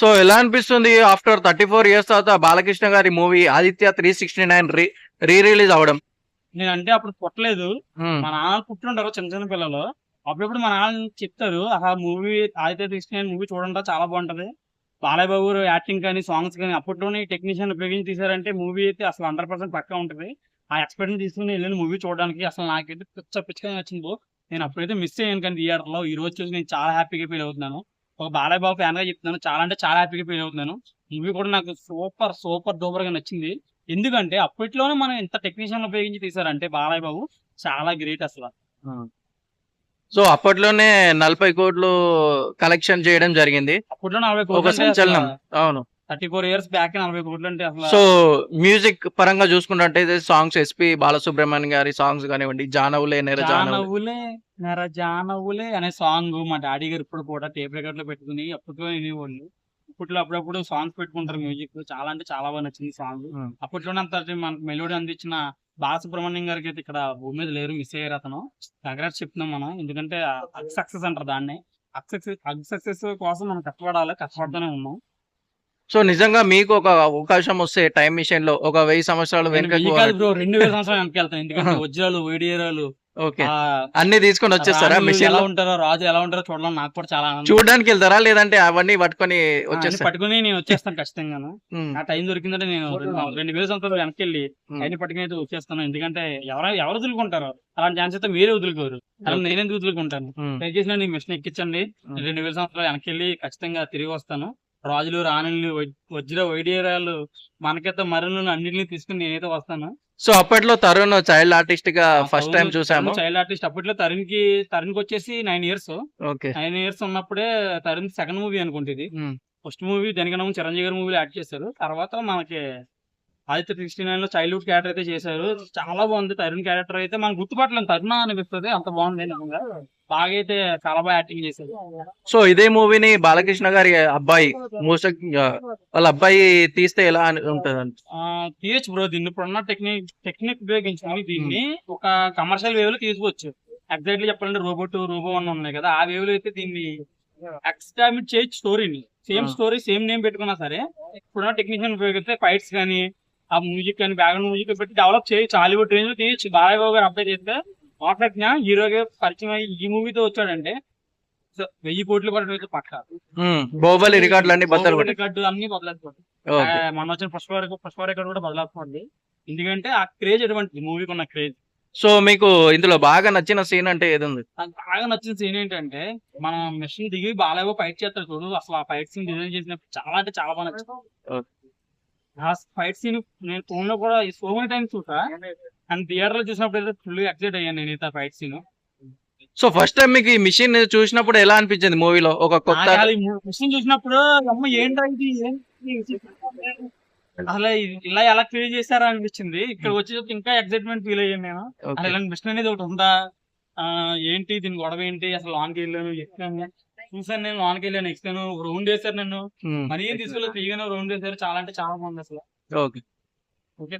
So ఎలా అనిపిస్తుంది after thirty four years తర్వాత బాలకృష్ణ గారి movie Aditya three sixty nine re re release అవడం? నేను అంటే అప్పుడు పుట్టలేదు. ఉమ్, మా నాన్న పుట్టుంటారు చిన్న చిన్న పిల్లలు. అప్పుడప్పుడు మా నాన్న చెప్తారు ఆ మూవీ ఆదిత్య తీసుకునే మూవీ చూడండి చాలా బాగుంటది. బాలయ్య బాబు యాక్టింగ్ కానీ సాంగ్స్ కానీ అప్పట్లోనే టెక్నీషియన్ ఉపయోగించి తీసారంటే మూవీ అయితే అసలు హండ్రెడ్ పర్సెంట్ పక్కా ఉంటది. ఆ ఎక్స్పీరియన్స్ తీసుకుని వెళ్ళిన మూవీ చూడడానికి అసలు నాకైతే పిచ్చ పిచ్చగా నచ్చింది. నేను అప్పుడైతే మిస్ అయ్యాను కానీ థియేటర్లో. ఈ రోజు చూసి నేను చాలా హ్యాపీగా ఫీల్ అవుతున్నాను. ఒక బాలయ్య బాబు ఫ్యాన్గా చెప్తున్నాను. చాలా అంటే చాలా హ్యాపీగా ఫీల్ అవుతున్నాను. మూవీ కూడా నాకు సూపర్ సూపర్ డూపర్గా నచ్చింది. ఎందుకంటే అప్పట్లోనే మనం ఎంత టెక్నీషియన్ ఉపయోగించి తీసారంటే బాలయ్య బాబు చాలా గ్రేట్ అసలు. సో అప్పట్లోనే నలభై కోట్లు కలెక్షన్ చేయడం జరిగింది. అప్పట్లో నలభై ఒక కోట్లు సంచలనం. అవును. థర్టీ ఫోర్ ఇయర్స్ బ్యాక్ నలభై కోట్లు అంటే అసలు సో మ్యూజిక్ పరంగా చూసుకున్నట్టయితే సాంగ్స్ ఎస్పి బాలసుబ్రహ్మణ్యం గారి సాంగ్స్ కానివ్వండి జానవులే నెర జానవులే. నెర జానవులే అనే సాంగ్ మా డాడీ గారు ఇప్పుడు కూడా టేప్ రికార్డ్లో పెట్టుకుని అప్పట్లో వినేవాళ్ళు. ఇప్పట్లో అప్పుడప్పుడు సాంగ్స్ పెట్టుకుంటారు మ్యూజిక్. చాలా అంటే చాలా బాగా నచ్చింది సాంగ్. అప్పట్లోనే అంత మనకు మెలోడీ అందించిన బాలసుబ్రహ్మణ్యం గారికి అయితే ఇక్కడ భూమి మీద లేరు మిస్ అయ్యారు అతను. కంగ్రాట్స్ చెప్తున్నాం మనం. ఎందుకంటే అగ్ సక్సెస్ అంటారు దాన్ని. అగ్ సక్సెస్ అగ్ సక్సెస్ కోసం మనం కష్టపడాలి కష్టపడుతూనే ఉన్నాం. సో నిజంగా మీకు ఒక అవకాశం వస్తే టైం మిషన్లో ఒక వెయ్యి సంవత్సరాలు బ్రో రెండు వేల సంవత్సరాలు వెనకెళ్తాను ఎందుకంటే వజ్రాలు వైడియరాలు ఓకే. అన్ని తీసుకొని వచ్చేస్తారా మిషన్ ఎలా లో? ఉంటారో రాజు ఎలా ఉంటారో చూడడం నాకు కూడా చాలా చూడడానికి వెళ్తారా? లేదంటే అవన్నీ పట్టుకొని వచ్చేస్తారా పట్టుకుని నేను వచ్చేస్తాను ఖచ్చితంగా ఆ టైం దొరికిందంటే నేను రెండు- వేల సంవత్సరాలు వెనక్కి వెళ్ళి. అన్ని పట్టుకుని అయితే వచ్చేస్తాను. ఎందుకంటే ఎవరు ఎవరు వదులుకుంటారు అలాంటి ఛాన్స్ అయితే మీరే వదులుకోరు. అలా. నేను ఎందుకు వదులుకుంటాను? దయచేసి నేను మిషన్ ఎక్కించండి. రెండు వేల సంవత్సరాలు వెనక్కి వెళ్ళి ఖచ్చితంగా తిరిగి వస్తాను. రాజులు రాణులు వజ్- వజ్ర వైడీరాలు మనకైతే మరణులు అన్నింటినీ తీసుకుని నేనైతే వస్తాను. సో అప్పట్లో తరుణ్ చైల్డ్ ఆర్టిస్ట్గా ఫస్ట్ టైం చూసాము చైల్డ్ ఆర్టిస్ట్ అప్పట్లో తరుణ్కి తరుణ్కి వచ్చేసి nine years. Okay. Nine years ఉన్నప్పుడే తరుణ్ సెకండ్ మూవీ అనుకుంటుంది ఫస్ట్ మూవీ దానికన్నా చిరంజీవి గారి మూవీలో యాడ్ చేశారు. తర్వాత మనకి ఆదిత్య సిక్స్టీ నైన్లో చైల్డ్హుడ్ క్యారెక్టర్ అయితే చేశారు. చాలా బాగుంది. తరుణ్ క్యారెక్టర్ అయితే మనం గుర్తుపట్టలేము తరుణ అనిపిస్తుంది. అంత బాగుంది. బాగా అయితే చాలా బాగా యాక్టింగ్ చేశారు సో ఇదే మూవీని బాలకృష్ణ గారి అబ్బాయి మూసక్ వాళ్ళ అబ్బాయి తీస్తే ఎలా ఉంటది తీయచ్చు బ్రో దీన్ని ఇప్పుడున్న టెక్నిక్ టెక్నిక్ ఉపయోగించుకొని దీన్ని. ఒక కమర్షియల్ వేవ్లో తీసుకోవచ్చు ఎగ్జాక్ట్లీ చెప్పాలంటే రోబోట్ రోబో వన్ ఉన్నాయి కదా. ఆ వేవ్లో అయితే దీన్ని ఎక్స్టామిట్ చేయొచ్చు స్టోరీని సేమ్. స్టోరీ సేమ్ నేమ్ పెట్టుకున్నా సరే ఇప్పుడున్న టెక్నీషియన్ ఉపయోగిస్తే ఫైట్స్ కానీ ఆ మ్యూజిక్ కానీ బ్యాక్గ్రౌండ్ మ్యూజిక్ పెట్టి డెవలప్ చేయొచ్చు హాలీవుడ్ రేంజ్ తీయచ్చు. బాలయ్య గారు అప్లై చేస్తే గా హీరోగా పరిచయం అయ్యి ఈ మూవీతో వచ్చాడంటే వెయ్యి కోట్లు అయితే పక్క. బాహుబలి రికార్డులు అన్ని బద్దలు. రికార్డు అన్ని బదలాడుకోండి ఓకే. మన వచ్చిన పుష్ప రికార్డు పుష్ప రికార్డు కూడా బదలాడుకోండి ఎందుకంటే ఆ క్రేజ్ ఎటువంటి మూవీకి ఉన్న క్రేజ్ సో మీకు ఇందులో బాగా నచ్చిన సీన్ అంటే ఏది ఉంది? బాగా నచ్చిన సీన్ ఏంటంటే మన మిషన్ దిగి బాలయ్య ఫైట్ చేస్తాడు చూడు. అసలు ఆ ఫైట్ సీన్ డిజైన్ చేసినప్పుడు చాలా అంటే చాలా బాగా నచ్చింది. ఆ ఫైట్ సీన్ నేను ఫోన్లో కూడా సో మెనీ టైమ్స్ చూసా. అండ్ థియేటర్లో చూసినప్పుడు అయితే ఫుల్ ఎక్సైట్ అయ్యాను నేను ఆ fight scene so first time మీకు ఈ మిషన్ చూసినప్పుడు ఎలా అనిపించింది మూవీలో ఒక కొత్త మిషన్ చూసినప్పుడు అమ్మ ఏంట్రా ఇది? ఏంటి అసలు ఇది ఇలా ఎలా క్రియేట్ చేశారా అనిపించింది. ఇక్కడ వచ్చేటప్పుడు ఇంకా ఎక్సైట్మెంట్ ఫీల్ అయ్యాను నేను. ఇలాంటి మిషన్ అనేది ఒకటి ఉందా? ఏంటి? దీని గొడవ ఏంటి? అసలు లాన్కి వెళ్ళాను ఎక్కాను చూసాను నేను లాన్కి వెళ్ళాను. ఎక్కాను రౌండ్ వేశారు నన్ను. మనీ ఏం తీసుకోలేదు ఫ్రీగానే రౌండ్ వేశారు. చాలా అంటే చాలా బాగుంది అసలు. ఓకే. ఓకే